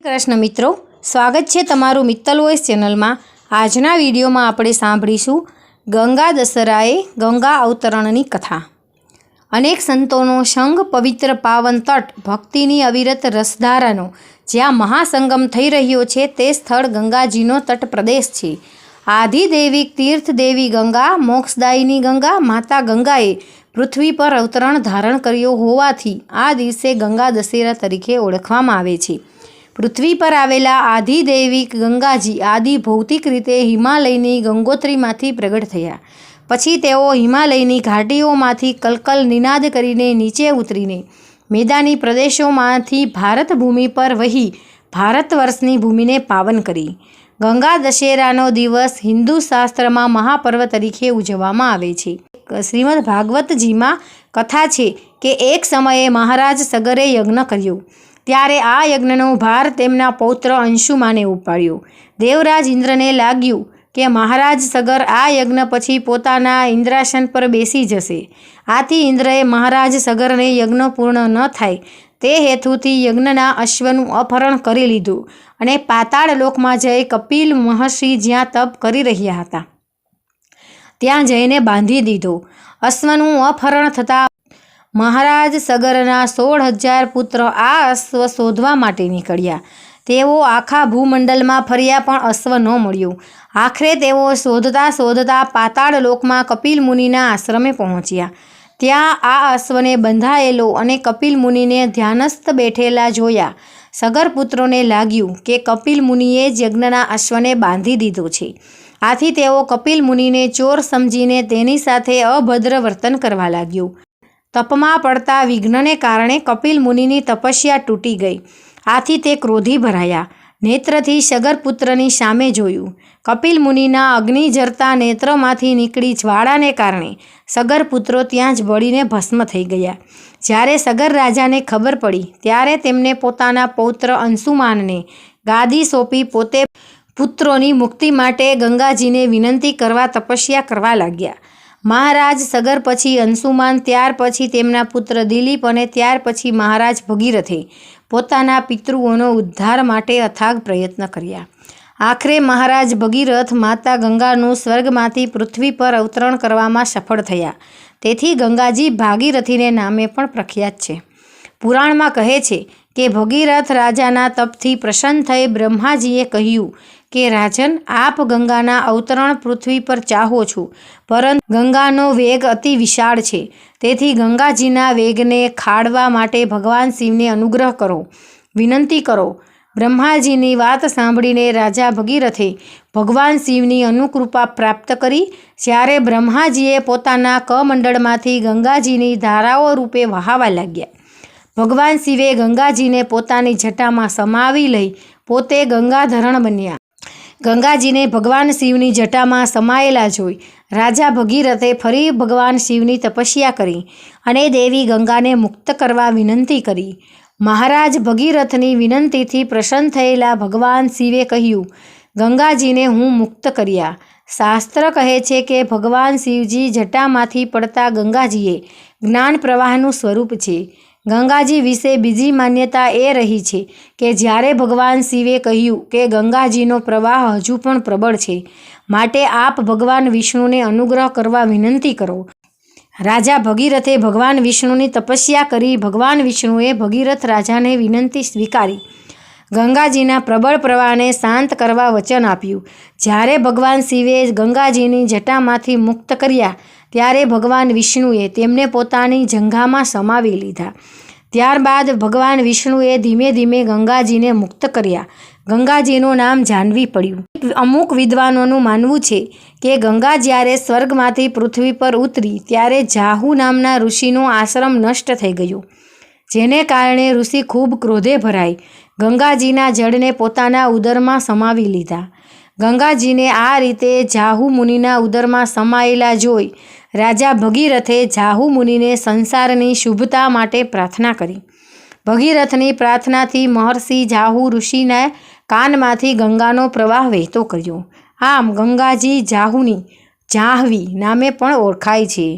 કૃષ્ણ મિત્રો, સ્વાગત છે તમારું મિત્તલ વોઇસ ચેનલમાં. આજના વિડીયોમાં આપણે સાંભળીશું ગંગા દશરાએ ગંગા અવતરણની કથા. અનેક સંતોનો સંઘ પવિત્ર પાવન તટ ભક્તિની અવિરત રસધારાનો, જ્યાં મહાસંગમ થઈ રહ્યો છે તે સ્થળ ગંગાજીનો તટ પ્રદેશ છે. આધિદેવિક તીર્થદેવી ગંગા, મોક્ષદાયીની ગંગા, માતા ગંગાએ પૃથ્વી પર અવતરણ ધારણ કર્યો હોવાથી આ દિવસે ગંગા દશેરા તરીકે ઓળખવામાં આવે છે. પૃથ્વી પર આવેલા આધિદૈવિક ગંગાજી આદિ ભૌતિક રીતે હિમાલયની ગંગોત્રીમાંથી પ્રગટ થયા. પછી તેઓ હિમાલયની ઘાટીઓમાંથી કલકલ નિનાદ કરીને નીચે ઉતરીને મેદાની પ્રદેશોમાંથી ભારત ભૂમિ પર વહી ભારત વર્ષની ભૂમિને પાવન કરી. ગંગા દશેરાનો દિવસ હિન્દુ શાસ્ત્રમાં મહાપર્વ તરીકે ઉજવવામાં આવે છે. શ્રીમદ ભાગવતજીમાં કથા છે કે એક સમયે મહારાજ સગરે યજ્ઞ કર્યો. ત્યારે આ યજ્ઞનો ભાર તેમના પૌત્ર અંશુમાને ઉપાડ્યો. દેવરાજ ઇન્દ્રને લાગ્યું કે મહારાજ સગર આ યજ્ઞ પછી પોતાના ઇન્દ્રાસન પર બેસી જશે. આથી ઇન્દ્રએ મહારાજ સગરને યજ્ઞ પૂર્ણ ન થાય તે હેતુથી યજ્ઞના અશ્વનું અપહરણ કરી લીધું અને પાતાળ લોકમાં જઈ કપિલ મહર્ષિ જ્યાં તપ કરી રહ્યા હતા. ત્યાં જઈને બાંધી દીધો. અશ્વનું અપહરણ થતાં મહારાજ સગરના સોળ હજાર પુત્ર આ અશ્વ શોધવા માટે નીકળ્યા. તેઓ આખા ભૂમંડળમાં ફર્યા પણ અશ્વ ન મળ્યું. આખરે તેઓ શોધતા શોધતા પાતાળ લોકમાં કપિલ મુનિના આશ્રમે પહોંચ્યા. ત્યાં આ અશ્વને બંધાયેલો અને કપિલ મુનિને ધ્યાનસ્થ બેઠેલા જોયા. સગર પુત્રોને લાગ્યું કે કપિલ મુનિએ યજ્ઞના અશ્વને બાંધી દીધો છે. આથી તેઓ કપિલ મુનિને ચોર સમજીને તેની સાથે અભદ્ર વર્તન કરવા લાગ્યું. તપમાં પડતા વિઘ્નને કારણે કપિલ મુનિની તપસ્યા તૂટી ગઈ. આથી તે ક્રોધી ભરાયા. નેત્રથી સગરપુત્રની સામે જોયું. કપિલ મુનિના અગ્નિ જરતા નેત્રમાંથી નીકળી જ્વાળાને કારણે સગરપુત્રો ત્યાં જ બળીને ભસ્મ થઈ ગયા. જ્યારે સગર રાજાને ખબર પડી, ત્યારે તેમને પોતાના પૌત્ર અંશુમાનને ગાદી સોંપી પોતે પુત્રોની મુક્તિ માટે ગંગાજીને વિનંતી કરવા તપસ્યા કરવા લાગ્યા. મહારાજ સગર પછી અંશુમાન, ત્યાર પછી તેમના પુત્ર દિલીપ અને ત્યાર પછી મહારાજ ભગીરથે પોતાના પિતૃઓનો ઉદ્ધાર માટે અથાગ પ્રયત્ન કર્યા. આખરે મહારાજ ભગીરથ માતા ગંગાનું સ્વર્ગમાંથી પૃથ્વી પર અવતરણ કરવામાં સફળ થયા. તેથી ગંગાજી ભાગીરથીને નામે પણ પ્રખ્યાત છે. પુરાણમાં કહે છે કે ભગીરથ રાજાના તપથી પ્રસન્ન થઈ બ્રહ્માજીએ કહ્યું કે, રાજન, આપ ગંગાના અવતરણ પૃથ્વી પર ચાહો છો, પરંતુ ગંગાનો વેગ અતિ વિશાળ છે. તેથી ગંગાજીના વેગને ખાડવા માટે ભગવાન શિવને અનુગ્રહ કરો. વિનંતી કરો. બ્રહ્માજીની વાત સાંભળીને રાજા ભગીરથે ભગવાન શિવની અનુકૃપા પ્રાપ્ત કરી. જ્યારે બ્રહ્માજીએ પોતાના કમંડળમાંથી ગંગાજીની ધારાઓ રૂપે વહાવા લાગ્યા. ભગવાન શિવે ગંગાજીને પોતાની જટામાં સમાવી લઈ પોતે ગંગાધરણ બન્યા. ગંગાજીને ભગવાન શિવની જટામાં સમાયેલા જોઈ. રાજા ભગીરથે ફરી ભગવાન શિવની તપસ્યા કરી અને દેવી ગંગાને મુક્ત કરવા વિનંતી કરી. મહારાજ ભગીરથની વિનંતીથી પ્રસન્ન થયેલા ભગવાન શિવે કહ્યું, ગંગાજીને હું મુક્ત કર્યા. શાસ્ત્ર કહે છે કે ભગવાન શિવજી જટામાંથી પડતા ગંગાજીએ જ્ઞાન પ્રવાહનું સ્વરૂપ છે. ગંગાજી વિશે બીજી માન્યતા એ રહી છે કે જ્યારે ભગવાન શિવે કહ્યું કે ગંગાજીનો પ્રવાહ હજુ પણ પ્રબળ છે, માટે આપ ભગવાન વિષ્ણુને અનુગ્રહ કરવા વિનંતી કરો. રાજા ભગીરથે ભગવાન વિષ્ણુની તપસ્યા કરી ભગવાન વિષ્ણુએ ભગીરથ રાજાને વિનંતી સ્વીકારી. ગંગાજીના પ્રબળ પ્રવાહને શાંત કરવા વચન આપ્યું. જ્યારે ભગવાન શિવે ગંગાજીની જટામાંથી મુક્ત કર્યા, ત્યારે ભગવાન વિષ્ણુએ તેમને પોતાની જંઘામાં સમાવી લીધા. ત્યારબાદ ભગવાન વિષ્ણુએ ધીમે ધીમે ગંગાજીને મુક્ત કર્યા. ગંગાજીનું નામ જાનવી પડ્યું. અમુક વિદ્વાનોનું માનવું છે કે ગંગા જ્યારે સ્વર્ગમાંથી પૃથ્વી પર ઉતરી, ત્યારે જાહુ નામના ઋષિનો આશ્રમ નષ્ટ થઈ ગયો. જેને કારણે ઋષિ ખૂબ ક્રોધે ભરાઈ. ગંગાજીના જળને પોતાના ઉદરમાં સમાવી લીધા. ગંગાજીને આ રીતે જાહુ મુનિના ઉદરમાં સમાયેલા જોઈ રાજા ભગીરથે જાહુ મુનિને સંસારની શુભતા માટે પ્રાર્થના કરી. ભગીરથની પ્રાર્થનાથી મહર્ષિ જાહુ ઋષિને કાનમાંથી ગંગાનો પ્રવાહ વહેતો કર્યો. આમ ગંગાજી જાહુની જાહવી નામે પણ ઓળખાય છે.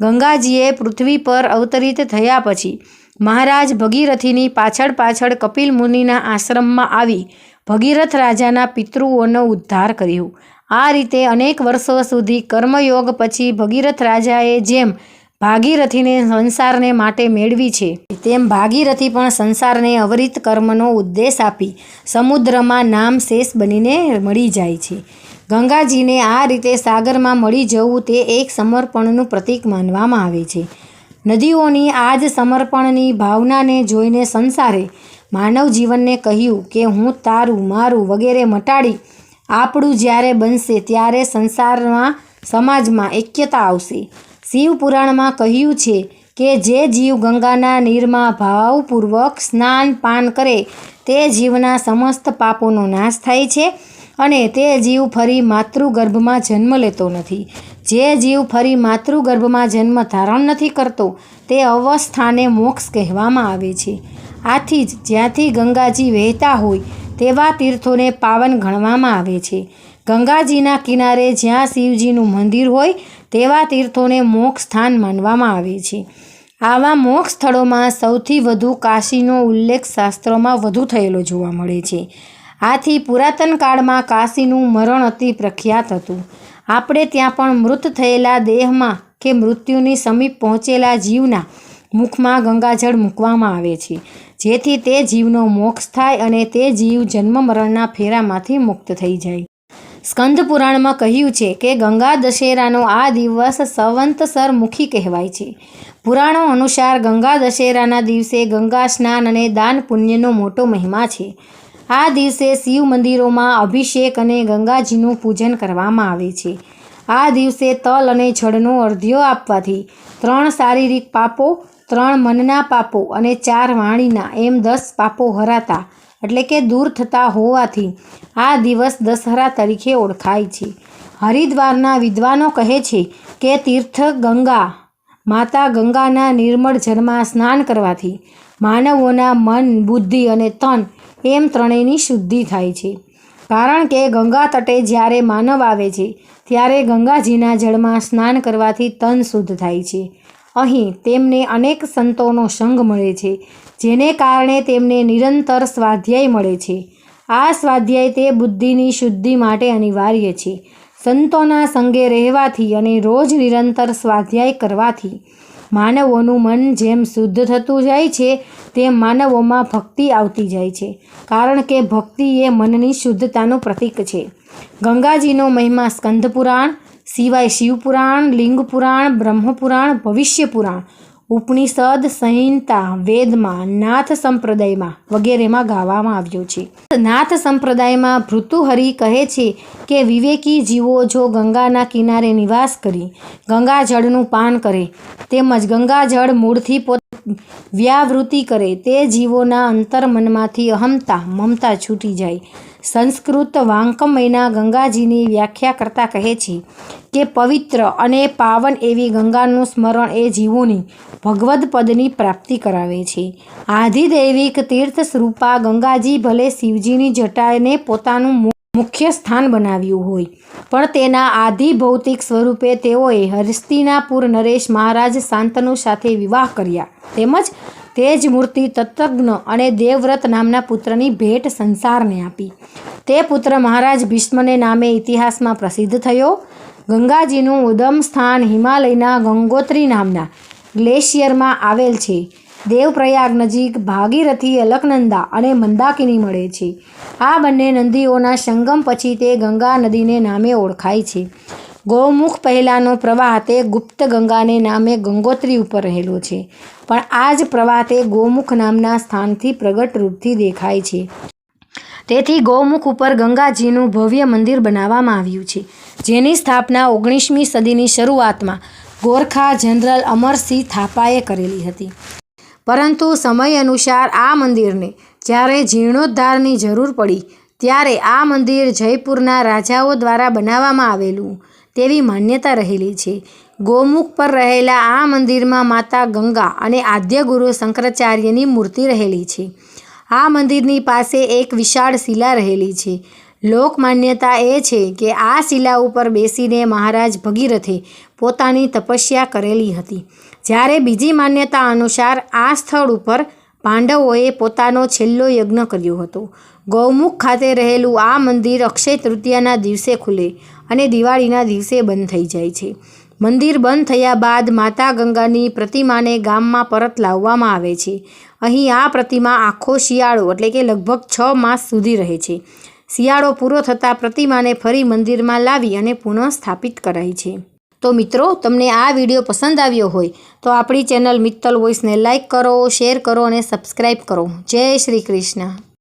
ગંગાજીએ પૃથ્વી પર અવતરિત થયા પછી મહારાજ ભગીરથીની પાછળ પાછળ કપિલ મુનિના આશ્રમમાં આવી ભગીરથ રાજાના પિતૃઓનો ઉદ્ધાર કર્યો. આ રીતે અનેક વર્ષો સુધી કર્મયોગ પછી ભગીરથ રાજાએ જેમ ભાગીરથીને સંસારને માટે મેળવી છે, તેમ ભાગીરથી પણ સંસારને અવરિત કર્મનો ઉદ્દેશ આપી સમુદ્રમાં નામ શેષ બનીને મળી જાય છે. ગંગાજીને આ રીતે સાગરમાં મળી જવું તે એક સમર્પણનું પ્રતીક માનવામાં આવે છે. નદીઓની આ જ સમર્પણની ભાવનાને જોઈને સંસારે માનવ જીવનને કહ્યું કે હું તારું, મારું વગેરે મટાડી આપણું જ્યારે બનશે ત્યારે સંસારમાં, સમાજમાં એક્યતા આવશે. શિવ પુરાણમાં કહ્યું છે કે જે જીવ ગંગાના નીરમાં ભાવપૂર્વક સ્નાન, પાન કરે, તે જીવના સમસ્ત પાપોનો નાશ થાય છે અને તે જીવ ફરી માતૃગર્ભમાં જન્મ લેતો નથી. જે જીવ ફરી માતૃગર્ભમાં જન્મ ધારણ નથી કરતો, તે અવસ્થાને મોક્ષ કહેવામાં આવે છે. આથી જ જ્યાંથી ગંગાજી વહેતા હોય, તેવા તીર્થોને પાવન ગણવામાં આવે છે. ગંગાજીના કિનારે જ્યાં શિવજીનું મંદિર હોય, તેવા તીર્થોને મોક્ષ સ્થાન માનવામાં આવે છે. આવા મોક્ષ સ્થળોમાં સૌથી વધુ કાશીનો ઉલ્લેખ શાસ્ત્રોમાં વધુ થયેલો જોવા મળે છે. આથી પુરાતન કાળમાં કાશીનું મરણ અતિ પ્રખ્યાત હતું. આપણે ત્યાં પણ મૃત થયેલા દેહમાં કે મૃત્યુની સમીપ પહોંચેલા જીવના મુખમાં ગંગાજળ મૂકવામાં આવે છે. જેથી તે જીવનો મોક્ષ થાય અને તે જીવ જન્મ મરણના ફેરામાંથી મુક્ત થઈ જાય. સ્કંદ પુરાણમાં કહ્યું છે કે ગંગા દશેરાનો આ દિવસ સંવંતસર મુખી કહેવાય છે. પુરાણો અનુસાર ગંગા દશેરાના દિવસે ગંગા સ્નાન અને દાન પુણ્યનો મોટો મહિમા છે. આ દિવસે શિવ મંદિરોમાં અભિષેક અને ગંગાજીનું પૂજન કરવામાં આવે છે. આ દિવસે તલ અને જળનો અર્ધ્યો આપવાથી ત્રણ શારીરિક પાપો, ત્રણ મનના પાપો અને ચાર વાણીના, એમ દસ પાપો હરાતા, એટલે કે દૂર થતા હોવાથી આ દિવસ દશહરા તરીકે ઓળખાય છે. હરિદ્વારના વિદ્વાનો કહે છે કે તીર્થ ગંગા, માતા ગંગાના નિર્મળ જળમાં સ્નાન કરવાથી માનવોના મન, બુદ્ધિ અને તન એમ ત્રણેયની શુદ્ધિ થાય છે. કારણ કે ગંગા તટે જ્યારે માનવ આવે છે, ત્યારે ગંગાજીના જળમાં સ્નાન કરવાથી તન શુદ્ધ થાય છે. અહીં તેમને અનેક સંતોનો સંગ મળે છે, જેને કારણે તેમને નિરંતર સ્વાધ્યાય મળે છે. આ સ્વાધ્યાય તે બુદ્ધિની શુદ્ધિ માટે અનિવાર્ય છે. સંતોના સંગે રહેવાથી અને રોજ નિરંતર સ્વાધ્યાય કરવાથી માનવોનું મન જેમ શુદ્ધ થતું જાય છે, તેમ માનવોમાં ભક્તિ આવતી જાય છે. કારણ કે ભક્તિ એ મનની શુદ્ધતાનું પ્રતીક છે. ગંગાજીનો મહિમા સ્કંદ પુરાણ સિવાય શિવપુરાણ, લિંગપુરાણ, બ્રહ્મપુરાણ ભવિષ્ય પુરાણ ઉપનિષદ, સંહિતા, વેદમાં, નાથ સંપ્રદાયમાં વગેરેમાં ગાવામાં આવ્યો છે. નાથ સંપ્રદાયમાં ભૃતુહરિ કહે છે કે, વિવેકી જીવો જો ગંગાના કિનારે નિવાસ કરી, ગંગાજળનું પાન કરે, તેમજ ગંગાજળ મૂળથી પોત વ્યાવૃત્તિ કરે, તે જીવોના અંતર્મનમાંથી અહમતા મમતા છૂટી જાય. સંસ્કૃત વાંકમયના ગંગાજીની વ્યાખ્યા કરતા કહે છે કે પવિત્ર અને પાવન એવી ગંગાનું સ્મરણ એ જીવોની ભગવદ પદની પ્રાપ્તિ કરાવે છે. આધિદૈવિક તીર્થ સ્વરૂપા ગંગાજી ભલે શિવજીની જટાને પોતાનું મુખ્ય સ્થાન બનાવ્યું હોય, પણ તેના આધિ ભૌતિક સ્વરૂપે તેઓએ હસ્તિનાપુર નરેશ મહારાજ શાંતનુ સાથે વિવાહ કર્યા. તેમજ તે જ મૂર્તિ તત્વજ્ઞ અને દેવવ્રત નામના પુત્રની ભેટ સંસારને આપી. તે પુત્ર મહારાજ ભીષ્મને નામે ઇતિહાસમાં પ્રસિદ્ધ થયો. ગંગાજીનું ઉદમ સ્થાન હિમાલયના ગંગોત્રી નામના ગ્લેશિયરમાં આવેલ છે. દેવપ્રયાગ નજીક ભાગીરથી અલકનંદા અને મંદાકિની મળે છે. આ બંને નદીઓના સંગમ પછી તે ગંગા નદીને નામે ઓળખાય છે. ગૌમુખ પહેલાંનો પ્રવાહ તે ગુપ્ત ગંગાને નામે ગંગોત્રી ઉપર રહેલો છે. પણ આ જ પ્રવાહ તે ગૌમુખ નામના સ્થાનથી પ્રગટ રૂપથી દેખાય છે. તેથી ગૌમુખ ઉપર ગંગાજીનું ભવ્ય મંદિર બનાવવામાં આવ્યું છે. જેની સ્થાપના ઓગણીસમી સદીની શરૂઆતમાં ગોરખા જનરલ અમરસિંહ થાપાએ કરેલી હતી. પરંતુ સમય અનુસાર આ મંદિરને જ્યારે જીર્ણોદ્ધારની જરૂર પડી, ત્યારે આ મંદિર જયપુરના રાજાઓ દ્વારા બનાવવામાં આવેલું તેવી માન્યતા રહેલી છે. ગોમુખ પર રહેલા આ મંદિરમાં માતા ગંગા અને આદ્યગુરુ શંકરાચાર્યની મૂર્તિ રહેલી છે. આ મંદિરની પાસે એક વિશાળ શિલા રહેલી છે. લોક માન્યતા એ છે કે આ શિલા ઉપર બેસીને મહારાજ ભગીરથે પોતાની તપસ્યા કરેલી હતી. જ્યારે બીજી માન્યતા અનુસાર આ સ્થળ ઉપર પાંડવોએ પોતાનો છેલ્લો યજ્ઞ કર્યો હતો. ગૌમુખ ખાતે રહેલું આ મંદિર અક્ષય તૃતીયાના દિવસે ખુલે અને દિવાળીના દિવસે બંધ થઈ જાય છે. મંદિર બંધ થયા બાદ માતા ગંગાની પ્રતિમાને ગામમાં પરત લાવવામાં આવે છે. અહીં આ પ્રતિમા આખો શિયાળો એટલે કે લગભગ છ માસ સુધી રહે છે. શિયાળો પૂરો થતાં પ્રતિમાને ફરી મંદિરમાં લાવી અને પુનઃ સ્થાપિત કરાય છે. તો મિત્રો, તમને આ વીડિયો પસંદ આવ્યો હોય તો આપણી ચેનલ મિત્તલ વોઇસને લાઇક કરો, શેર કરો અને સબસ્ક્રાઈબ કરો. જય શ્રી કૃષ્ણ.